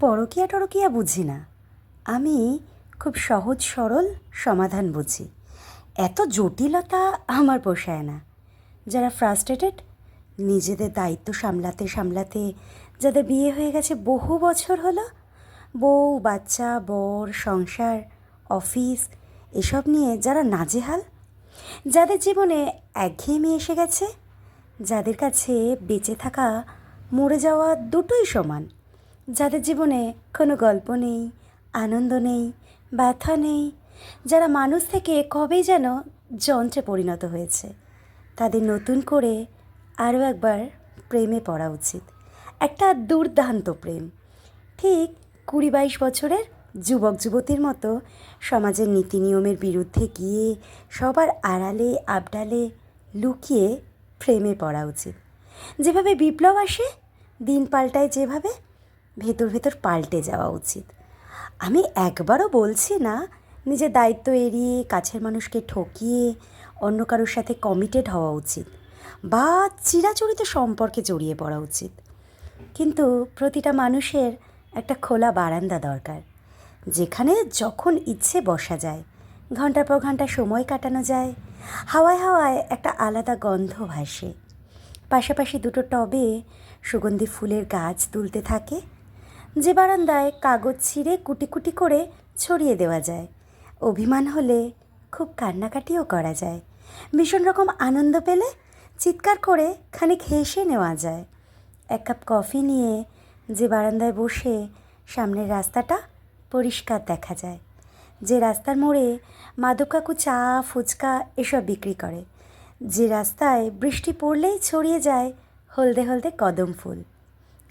পরকিয়া টরকিয়া বুঝি না। আমি খুব সহজ সরল সমাধান বুঝি। এত জটিলতা আমার পোষায় না। যারা ফ্রাস্ট্রেটেড নিজেদের দায়িত্ব সামলাতে সামলাতে যাদের বিয়ে হয়ে গেছে বহু বছর হলো, বউ, বাচ্চা, বর, সংসার, অফিস, এসব নিয়ে যারা নাজেহাল, যাদের জীবনে একঘেয়েমি এসে গেছে, যাদের কাছে বেঁচে থাকা, মরে যাওয়া দুটোই সমান। যাদের জীবনে কোনো গল্প নেই, আনন্দ নেই, ব্যথা নেই, যারা মানুষ থেকে কবেই যেন যন্ত্রে পরিণত হয়েছে, তাদের নতুন করে আরও একবার প্রেমে পড়া উচিত। একটা দুর্দান্ত প্রেম। ঠিক কুড়ি বাইশ বছরের যুবক যুবতীর মতো সমাজের নীতি নিয়মের বিরুদ্ধে গিয়ে সবার আড়ালে, আবডালে লুকিয়ে প্রেমে পড়া উচিত। যেভাবে বিপ্লব আসে, দিন পাল্টায় যেভাবে ভেতর ভেতর পাল্টে যাওয়া উচিত। আমি একবারও বলছি না, নিজের দায়িত্ব এড়িয়ে কাছের মানুষকে ঠকিয়ে অন্য কারোর সাথে কমিটেড হওয়া উচিত বা চিরাচরিত সম্পর্কে জড়িয়ে পড়া উচিত। কিন্তু প্রতিটা মানুষের একটা খোলা বারান্দা দরকার, যেখানে যখন ইচ্ছে বসা যায়, ঘণ্টার পর ঘণ্টা সময় কাটানো যায়, হাওয়ায় হাওয়ায় একটা আলাদা গন্ধ ভাসে। পাশাপাশি দুটো টবে সুগন্ধি ফুলের গাছ তুলতে থাকে যে বারান্দায় কাগজ ছিঁড়ে কুটি কুটি করে ছড়িয়ে দেওয়া যায়। অভিমান হলে খুব কান্নাকাটিও করা যায়। ভীষণ রকম আনন্দ পেলে চিৎকার করে খানিক হেসে নেওয়া যায়। এক কাপ কফি নিয়ে যে বারান্দায় বসে সামনের রাস্তাটা পরিষ্কার দেখা যায়। যে রাস্তার মোড়ে মাধব কাকু চা, ফুচকা এসব বিক্রি করে। যে রাস্তায় বৃষ্টি পড়লেই ছড়িয়ে যায় হলদে হলদে কদম ফুল।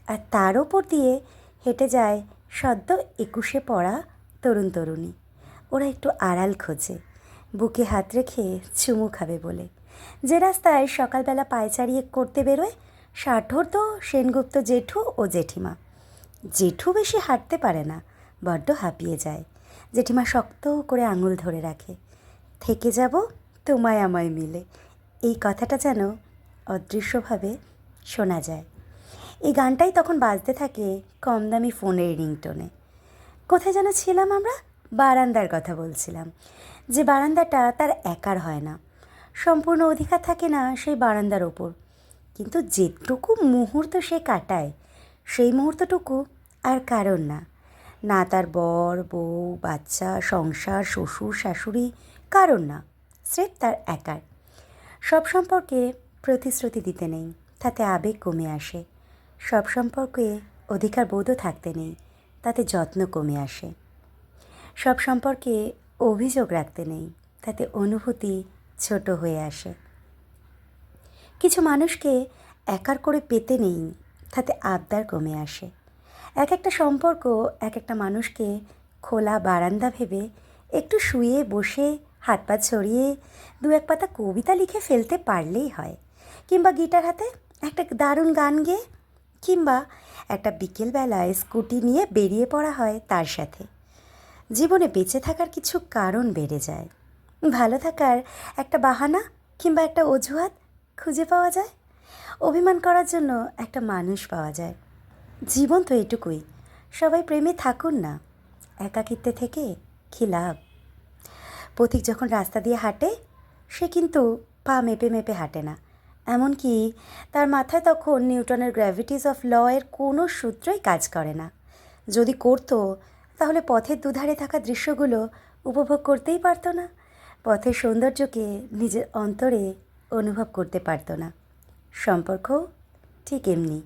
আর তার ওপর দিয়ে হেঁটে যায় সদ্য একুশে পড়া তরুণ তরুণী। ওরা একটু আড়াল খোঁজে, বুকে হাত রেখে চুমু খাবে বলে। যে রাস্তায় সকালবেলা পায়চারিয়ে করতে বেরোয় ষাঠর্ত সেনগুপ্ত জেঠু ও জেঠিমা। জেঠু বেশি হাঁটতে পারে না, বড্ড হাঁপিয়ে যায়। জেঠিমা শক্ত করে আঙুল ধরে রাখে, থেকে যাব তোমায় আমায় মিলে। এই কথাটা যেন অদৃশ্যভাবে শোনা যায়। এই গানটাই তখন বাজতে থাকে কম দামি ফোনের রিংটোনে। কোথায় যেন ছিলাম আমরা? বারান্দার কথা বলছিলাম। যে বারান্দাটা তার একার হয় না। সম্পূর্ণ অধিকার থাকে না সেই বারান্দার ওপর। কিন্তু যেটুকু মুহূর্ত সে কাটায়, সেই মুহূর্তটুকু আর কারণ না। না তার বর, বউ, বাচ্চা, সংসার, শ্বশুর, শাশুড়ি কারণ না। স্রেফ তার একার। সব সম্পর্কে প্রতিশ্রুতি দিতে নেই। তাতে আবেগ কমে আসে। সব সম্পর্কে অধিকার বোধও থাকতে নেই, তাতে যত্ন কমে আসে। সব সম্পর্কে অভিযোগ রাখতে নেই, তাতে অনুভূতি ছোট হয়ে আসে। কিছু মানুষকে একার করে পেতে নেই, তাতে আবদার কমে আসে। এক একটা সম্পর্ক এক একটা মানুষকে খোলা বারান্দা ভেবে একটু শুয়ে বসে, হাত পা ছড়িয়ে, দু এক পাতা কবিতা লিখে ফেলতে পারলেই হয়, কিংবা গিটার হাতে একটা দারুণ গান গেয়ে কিংবা একটা বিকেলবেলায় স্কুটি নিয়ে বেরিয়ে পড়া হয় তার সাথে। জীবনে বেঁচে থাকার কিছু কারণ বেড়ে যায়। ভালো থাকার একটা বাহানা কিংবা একটা অজুহাত খুঁজে পাওয়া যায়। অভিমান করার জন্য একটা মানুষ পাওয়া যায়। জীবন তো এটুকুই। সবাই প্রেমে থাকুন না। একাকিত্বে থেকে কী লাভ? পথিক যখন রাস্তা দিয়ে হাঁটে, সে কিন্তু পা মেপে মেপে হাঁটে না। এমনকি তার মাথায় তখন নিউটনের গ্র্যাভিটিস অফ ল এর কোনো সূত্রই কাজ করে না। যদি করতো, তাহলে পথের দুধারে থাকা দৃশ্যগুলো উপভোগ করতেই পারতো না। পথের সৌন্দর্যকে নিজের অন্তরে অনুভব করতে পারতো না। সম্পর্ক ঠিক এমনি।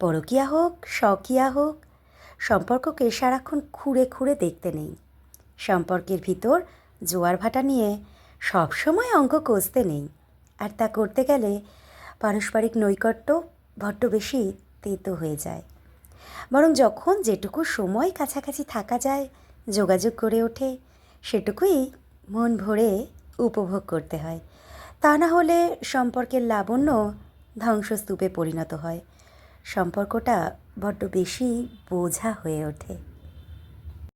পরকিয়া হোক, স্বকিয়া হোক, সম্পর্ককে সারাক্ষণ খুঁড়ে খুঁড়ে দেখতে নেই। সম্পর্কের ভিতর জোয়ার ভাটা নিয়ে সবসময় অঙ্ক কষতে নেই। আর তা করতে গেলে পারস্পরিক নৈকট্য বড্ড বেশি তেতো হয়ে যায়। বরং যখন যেটুকু সময় কাছাকাছি থাকা যায়, যোগাযোগ করে ওঠে, সেটুকুই মন ভরে উপভোগ করতে হয়। তা না হলে সম্পর্কের লাবণ্য ধ্বংসস্তূপে পরিণত হয়। সম্পর্কটা বড্ড বেশি বোঝা হয়ে ওঠে।